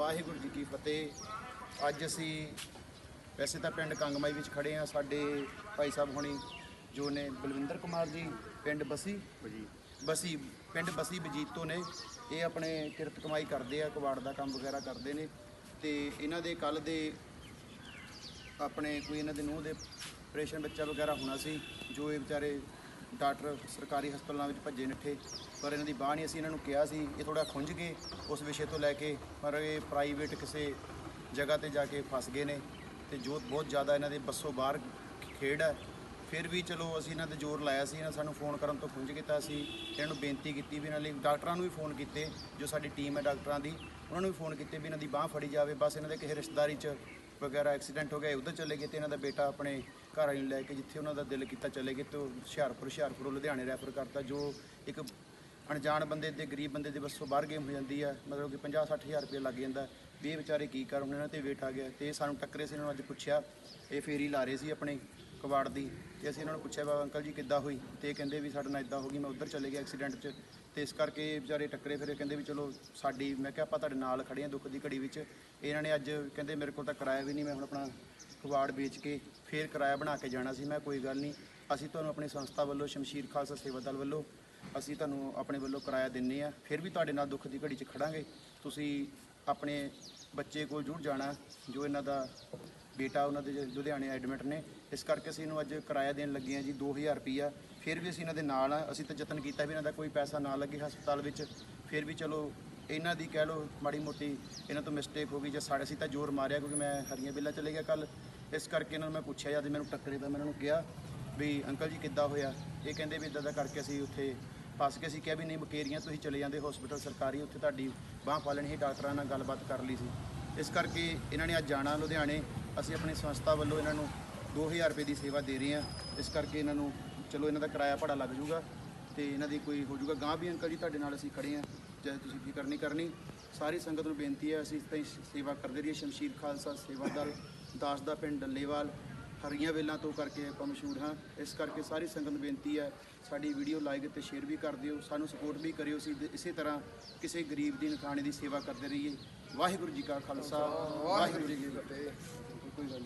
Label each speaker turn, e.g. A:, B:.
A: ਵਾਹਿਗੁਰੂ ਜੀ ਕੀ ਫਤਿਹ। ਅੱਜ ਅਸੀਂ ਵੈਸੇ ਤਾਂ ਪਿੰਡ ਕੰਗਮਾਈ ਵਿੱਚ ਖੜੇ ਆ ਸਾਡੇ ਭਾਈ ਸਾਹਿਬ ਹੁਣੀ ਜੋ ਨੇ ਬਲਵਿੰਦਰ ਕੁਮਾਰ ਜੀ ਪਿੰਡ ਬਸੀ। ਬਸੀ। ਪਿੰਡ ਬਸੀ ਬਜੀਤੋ ਨੇ। ਇਹ ਆਪਣੇ ਕਿਰਤ ਕਮਾਈ ਕਰਦੇ ਆ ਕਬਾੜ ਦਾ ਕੰਮ ਵਗੈਰਾ ਕਰਦੇ ਨੇ। ਤੇ ਇਹਨਾਂ ਦੇ ਕੱਲ ਦੇ ਆਪਣੇ ਕੋਈ ਇਹਨਾਂ ਦੇ ਨੂੰਹ ਦੇ ਆਪਰੇਸ਼ਨ ਬੱਚਾ ਵਗੈਰਾ ਹੋਣਾ ਸੀ ਜੋ ਇਹ ਵਿਚਾਰੇ ਡਾਕਟਰ ਸਰਕਾਰੀ ਹਸਪਤਾਲਾਂ ਵਿੱਚ ਭੱਜੇ ਨੱਠੇ, ਪਰ ਇਹਨਾਂ ਦੀ ਬਾਂਹ ਨਹੀਂ, ਅਸੀਂ ਇਹਨਾਂ ਨੂੰ ਕਿਹਾ ਸੀ, ਇਹ ਥੋੜਾ ਖੁੰਝ ਗਏ, ਉਸ ਵਿਸ਼ੇ ਤੋਂ ਲੈ ਕੇ, ਪਰ ਇਹ ਪ੍ਰਾਈਵੇਟ ਕਿਸੇ ਜਗ੍ਹਾ ਤੇ ਜਾ ਕੇ ਫਸ ਗਏ ਨੇ ਤੇ ਜੋ ਬਹੁਤ ਜ਼ਿਆਦਾ ਇਹਨਾਂ ਦੇ ਬੱਸੋਂ ਬਾਹਰ ਖੇਡ ਹੈ ਫਿਰ ਵੀ ਚਲੋ ਅਸੀਂ ਇਹਨਾਂ ਤੇ ਜ਼ੋਰ ਲਾਇਆ ਸੀ, ਇਹਨਾਂ ਸਾਨੂੰ ਫੋਨ ਕਰਨ ਤੋਂ ਖੁੰਝ ਕੀਤਾ ਸੀ, ਇਹਨਾਂ ਨੂੰ ਬੇਨਤੀ ਕੀਤੀ ਵੀ ਇਹਨਾਂ ਲਈ, ਡਾਕਟਰਾਂ ਨੂੰ ਵੀ ਫੋਨ ਕੀਤੇ, ਜੋ ਸਾਡੀ ਟੀਮ ਹੈ ਡਾਕਟਰਾਂ ਦੀ, ਉਹਨਾਂ ਨੂੰ ਵੀ ਫੋਨ ਕੀਤੇ ਵੀ ਇਹਨਾਂ ਦੀ ਬਾਹ ਫੜੀ ਜਾਵੇ, ਬਸ ਇਹਨਾਂ ਦੇ ਕਿਸੇ ਰਿਸ਼ਤੇਦਾਰੀ 'ਚ ਵਗੈਰਾ ਐਕਸੀਡੈਂਟ ਹੋ ਗਿਆ ਉਧਰ ਚਲੇ ਗਏ ਤੇ ਇਹਨਾਂ ਦਾ ਬੇਟਾ ਆਪਣੇ ਘਰ ਵਾਲੀ ਨੂੰ ਲੈ ਕੇ ਜਿੱਥੇ ਉਹਨਾਂ ਦਾ ਦਿਲ ਕੀਤਾ ਚਲੇ ਗਏ ਤੇ ਉਹ ਹੁਸ਼ਿਆਰਪੁਰ, ਹੁਸ਼ਿਆਰਪੁਰੋਂ ਲੁਧਿਆਣੇ ਰੈਫਰ ਕਰਤਾ, ਜੋ ਇੱਕ ਅਣਜਾਣ ਬੰਦੇ ਤੇ ਗਰੀਬ ਬੰਦੇ ਦੇ ਬੱਸੋਂ ਬਾਹਰ ਗੇਮ ਹੋ ਜਾਂਦੀ ਹੈ ਮਤਲਬ ਕਿ 50 60 ਹਜ਼ਾਰ ਰੁਪਏ ਲੱਗ ਜਾਂਦਾ। ਵੀ ਇਹ ਵਿਚਾਰੇ ਕੀ ਕਰਨ ਹੁਣ ਇਹਨਾਂ ਤੇ ਵੇਟ ਆ ਗਿਆ ਤੇ ਸਾਨੂੰ ਟੱਕਰੇ ਸੀ, ਇਹਨਾਂ ਨੂੰ ਅੱਜ ਪੁੱਛਿਆ, ਇਹ ਫੇਰੀ ਲਾ ਰਹੇ ਸੀ ਆਪਣੇ ਕਬਾੜ ਦੀ ਤੇ ਅਸੀਂ ਇਹਨਾਂ ਨੂੰ ਪੁੱਛਿਆ ਵਾ ਅੰਕਲ ਜੀ ਕਿੱਦਾਂ ਹੋਈ? ਤੇ ਕਹਿੰਦੇ ਵੀ ਸਾਡੇ ਨਾਲ ਇਦਾਂ ਹੋ ਗਈ, ਮੈਂ ਉੱਧਰ ਚਲੇ ਗਿਆ ਐਕਸੀਡੈਂਟ 'ਚ। ਤੇ ਇਸ ਕਰਕੇ ਵਿਚਾਰੇ ਟੱਕਰੇ ਫਿਰ ਇਹ ਕਹਿੰਦੇ ਵੀ ਚਲੋ ਸਾਡੀ, ਮੈਂ ਕਿਹਾ ਆਪਾਂ ਤੁਹਾਡੇ ਨਾਲ ਖੜੇ ਹਾਂ ਦੁੱਖ ਦੀ ਘੜੀ ਵਿੱਚ। ਇਹਨਾਂ ਨੇ ਅੱਜ ਕਹਿੰਦੇ ਮੇਰੇ ਕੋਲ ਤਾਂ ਕਿਰਾਇਆ ਵੀ ਨਹੀਂ, ਮੈਂ ਹੁਣ ਆਪਣਾ ਕਬਾੜ ਵੇਚ ਕੇ ਫੇਰ ਕਿਰਾਇਆ ਬਣਾ ਕੇ ਜਾਣਾ ਸੀ। ਮੈਂ ਕੋਈ ਗੱਲ ਨਹੀਂ, ਅਸੀਂ ਤੁਹਾਨੂੰ ਆਪਣੀ ਸੰਸਥਾ ਵੱਲੋਂ, ਸ਼ਮਸ਼ੀਰ ਖਾਲਸਾ ਸੇਵਾ ਦਲ ਵੱਲੋਂ, ਅਸੀਂ ਤੁਹਾਨੂੰ ਆਪਣੇ ਵੱਲੋਂ ਕਿਰਾਇਆ ਦਿੰਨੇ ਆ ਫਿਰ ਵੀ ਤੁਹਾਡੇ ਨਾਲ ਦੁੱਖ ਦੀ ਘੜੀ 'ਚ ਖੜਾਂਗੇ। ਤੁਸੀਂ ਆਪਣੇ ਬੱਚੇ ਕੋਲ ਜ਼ਰੂਰ ਜਾਣਾ, ਜੋ ਇਹਨਾਂ ਦਾ ਬੇਟਾ ਉਹਨਾਂ ਦੇ ਲੁਧਿਆਣੇ ਐਡਮਿਟ ਨੇ। ਇਸ ਕਰਕੇ ਅਸੀਂ ਇਹਨੂੰ ਅੱਜ ਕਿਰਾਇਆ ਦੇਣ ਲੱਗੇ ਆ ਜੀ 2000 ਰੁਪਈਆ। ਫਿਰ ਵੀ ਅਸੀਂ ਇਹਨਾਂ ਦੇ ਨਾਲ ਆ ਅਸੀਂ ਤਾਂ ਯਤਨ ਕੀਤਾ ਵੀ ਇਹਨਾਂ ਦਾ ਕੋਈ ਪੈਸਾ ਨਾ ਲੱਗੇ ਹਸਪਤਾਲ ਵਿੱਚ। ਫਿਰ ਵੀ ਚਲੋ, ਇਹਨਾਂ ਦੀ ਕਹਿ ਲਓ ਮਾੜੀ ਮੋਟੀ ਇਹਨਾਂ ਤੋਂ ਮਿਸਟੇਕ ਹੋ ਗਈ ਜਾਂ ਸਾਡੇ ਅਸੀਂ ਤਾਂ ਜ਼ੋਰ ਮਾਰਿਆ ਕਿਉਂਕਿ ਮੈਂ ਹਰੀਆਂ ਬੇਲਾ ਚਲੇ ਗਿਆ ਕੱਲ ਇਸ ਕਰਕੇ ਇਹਨਾਂ ਨੂੰ ਮੈਂ ਪੁੱਛਿਆ ਜਦ ਮੈਨੂੰ ਟੱਕਰੇ ਤਾਂ ਮੈਂ ਇਹਨਾਂ ਨੂੰ ਕਿਹਾ ਵੀ ਅੰਕਲ ਜੀ ਕਿੱਦਾਂ ਹੋਇਆ? ਇਹ ਕਹਿੰਦੇ ਵੀ ਇਦਾਂ ਦਾ ਕਰਕੇ ਅਸੀਂ ਉੱਥੇ ਫਸ ਕੇ ਅਸੀਂ ਕਿਹਾ ਵੀ ਨਹੀਂ, ਮੁਕੇਰੀਆਂ ਤੁਸੀਂ ਚਲੇ ਜਾਂਦੇ ਹਸਪੀਟਲ ਸਰਕਾਰੀ, ਉੱਥੇ ਤੁਹਾਡੀ ਬਾਂਹ ਫਾਲਣ ਹੀ ਡਾਕਟਰਾਂ ਨਾਲ ਗੱਲਬਾਤ ਕਰ ਲਈ ਸੀ। ਇਸ ਕਰਕੇ ਇਹਨਾਂ ਨੇ ਅੱਜ ਜਾਣਾ ਲੁਧਿਆਣੇ। ਅਸੀਂ ਆਪਣੀ ਸੰਸਥਾ ਵੱਲੋਂ ਇਹਨਾਂ ਨੂੰ 2000 ਰੁਪਏ ਦੀ ਸੇਵਾ ਦੇ ਰਹੇ ਹਾਂ। ਇਸ ਕਰਕੇ ਇਹਨਾਂ ਨੂੰ ਚਲੋ ਇਹਨਾਂ ਦਾ ਕਿਰਾਇਆ ਭਾੜਾ ਲੱਗ ਜਾਊਗਾ ਤੇ ਇਹਨਾਂ ਦੀ ਕੋਈ ਹੋ ਜਾਊਗਾ ਗਾਂ ਵੀ ਅੰਕਲ ਜੀ ਤੁਹਾਡੇ ਨਾਲ ਅਸੀਂ ਖੜੇ ਹਾਂ। ਚਾਹੇ ਤੁਸੀਂ ਫਿਕਰ ਨਹੀਂ ਕਰਨੀ। ਸਾਰੀ ਸੰਗਤ ਨੂੰ ਬੇਨਤੀ ਹੈ, ਅਸੀਂ ਤਾਂ ਹੀ ਸੇਵਾ ਕਰਦੇ ਰਹੀਏ। ਸ਼ਮਸ਼ੀਰ ਖਾਲਸਾ ਸੇਵਾ ਦਲ, ਦਾਸ ਦਾ ਪਿੰਡ ਡੱਲੇਵਾਲ, ਹਰੀਆਂ ਵੇਲਾਂ ਤੋਂ ਕਰਕੇ ਆਪਾਂ ਮਸ਼ਹੂਰ ਹਾਂ। ਇਸ ਕਰਕੇ ਸਾਰੀ ਸੰਗਤ ਨੂੰ ਬੇਨਤੀ ਹੈ, ਸਾਡੀ ਵੀਡੀਓ ਲਾਈਕ ਤੇ ਸ਼ੇਅਰ ਵੀ ਕਰ ਦਿਓ। ਸਾਨੂੰ ਸਪੋਰਟ ਵੀ ਕਰਿਓ। ਅਸੀਂ ਇਸੇ ਤਰ੍ਹਾਂ ਕਿਸੇ ਗਰੀਬ ਦੀ ਨਥਾਣੇ ਦੀ ਸੇਵਾ ਕਰਦੇ ਰਹੀਏ। ਵਾਹਿਗੁਰੂ ਜੀ ਕਾ ਖਾਲਸਾ, ਵਾਹਿਗੁਰੂ ਜੀ ਕੀ ਫਤਿਹ। ਕੋਈ ਗੱਲ ਨਹੀਂ